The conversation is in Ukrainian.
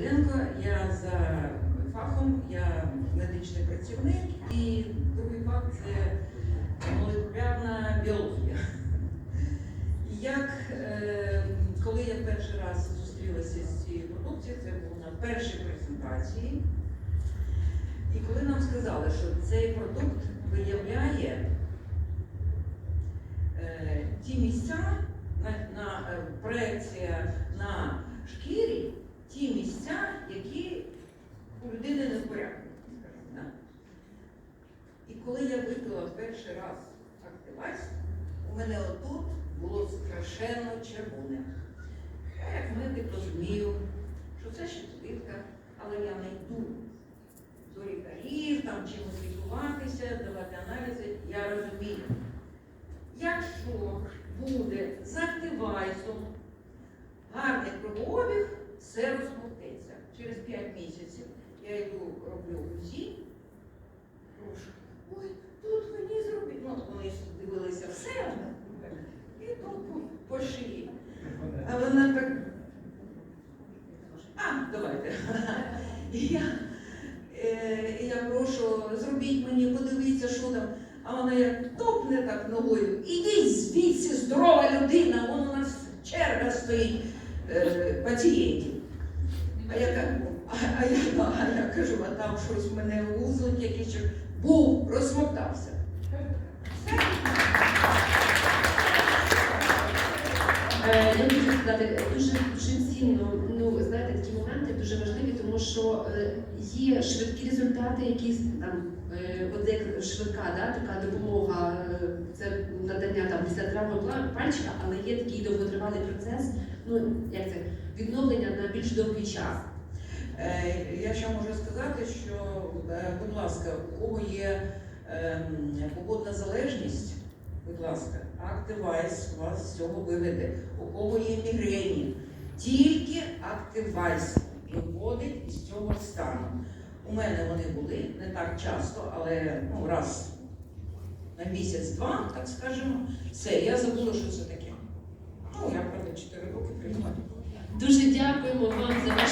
Павленко, я за фахом, я медичний працівник і другий фах це молекулярна біологія. Як е, коли я перший раз зустрілася з цією продукцією, це було на першій презентації. І коли нам сказали, що цей продукт виявляє е, ті місця, на, на е, проекція на шкірі, ті місця, які у людини не в порядку, скажімо, да? І коли я випила перший раз активайс, у мене отут було страшенно червоне. Я як медик розумію, що це ще щитовидка, але я не йду до лікарів, там чимось лікуватися, давати аналізи. Я розумію, якщо буде з активайсом гарний кровообіг, все розкрутиться. Через 5 місяців я йду, роблю УЗІ, прошу, ой, тут мені зробить. Ну, вони ж дивилися все, і тут по, по шиї. А. Давайте. І я, е, і я прошу, зробіть мені, подивіться, що там. А вона як топне так ногою. Ідіть звідси, здорова людина, вон у нас черга стоїть е, пацієнтів. А я кажу, а, а, я, а я кажу, а там щось в мене вузлик якийсь був, розсмоктався. Е, Я хочу сказати, дуже дуже цінно. Ну знаєте, такі моменти дуже важливі, тому що е, є швидкі результати, які там е, от як швидка, да, така допомога, е, це надання там після травми пальчика, але є такий довготривалий процес. Ну як це відновлення на більш довгий час. Е, Я ще можу сказати, що, е, будь ласка, у кого є ем, погодна залежність, будь ласка, Активайс вас з цього виведе. У кого є мігрені, тільки Активайс виводить із цього стану. У мене вони були не так часто, але ну, раз на місяць-два, так скажемо, все, я забула, що це таке. Ну, я правда 4 роки приймаю. Дуже дякуємо вам за ваш